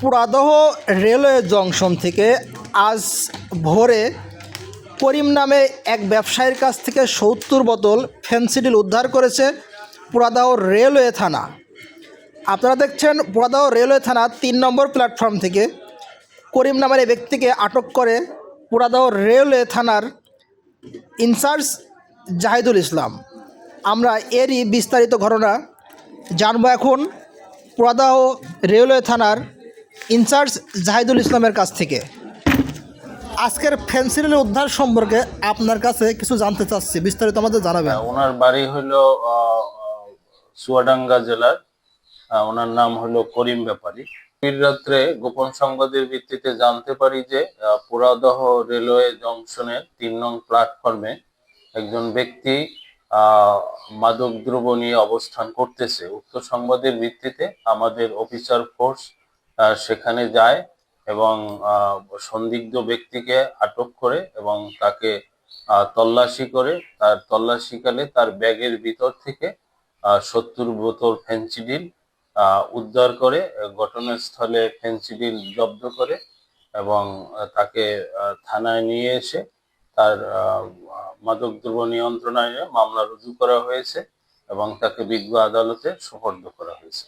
Poradah railway junction থেকে আজ ভোরে করিম নামে এক ব্যবসায়ীর কাছ থেকে সত্তর বোতল ফেন্সিডিল উদ্ধার করেছে পুরাদহ রেলওয়ে থানা। আপনারা দেখছেন পুরাদহ রেলওয়ে থানা তিন নম্বর প্ল্যাটফর্ম থেকে। করিম নামের এই ব্যক্তিকে আটক করে পুরাদহ রেলওয়ে থানার ইনচার্জ জাহিদুল ইসলাম। আমরা এরই বিস্তারিত ঘটনা জানব এখন। পুরাদাহ রেলওয়ে থানার ইনচার্জ জাহিদুল ইসলামের কাছ থেকে। আজকের ফেন্সিলের উদ্ধার সম্পর্কে আপনার কাছে কিছু জানতে চাচ্ছি। বিস্তারিত আমাদের জানাবেন। ওনার বাড়ি আহ, চুয়াডাঙ্গা জেলার। ওনার নাম হলো করিম ব্যাপারী। রাত্রে গোপন সংবাদের ভিত্তিতে জানতে পারি যে পুরাদহ রেলওয়ে জংশনের তিন নং প্ল্যাটফর্মে একজন ব্যক্তি আহ, মাদক দ্রব্য নিয়ে অবস্থান করতেছে। উক্ত সংবাদের ভিত্তিতে আমাদের অফিসার ফোর্স সেখানে যায় এবং সন্দিগ্ধ ব্যক্তিকে আটক করে এবং তাকে তল্লাশি করে। তার তল্লাশিকালে তার ব্যাগের ভিতর থেকে সত্তর বোতল ফেন্সিডিল উদ্ধার করে, ঘটনাস্থলে ফেন্সিডিল জব্দ করে এবং তাকে থানায় নিয়ে এসে তার মাদকদ্রব্য নিয়ন্ত্রণ আইনে মামলা রুজু করা হয়েছে এবং তাকে বিজ্ঞ আদালতে সুপর্দ করা হয়েছে।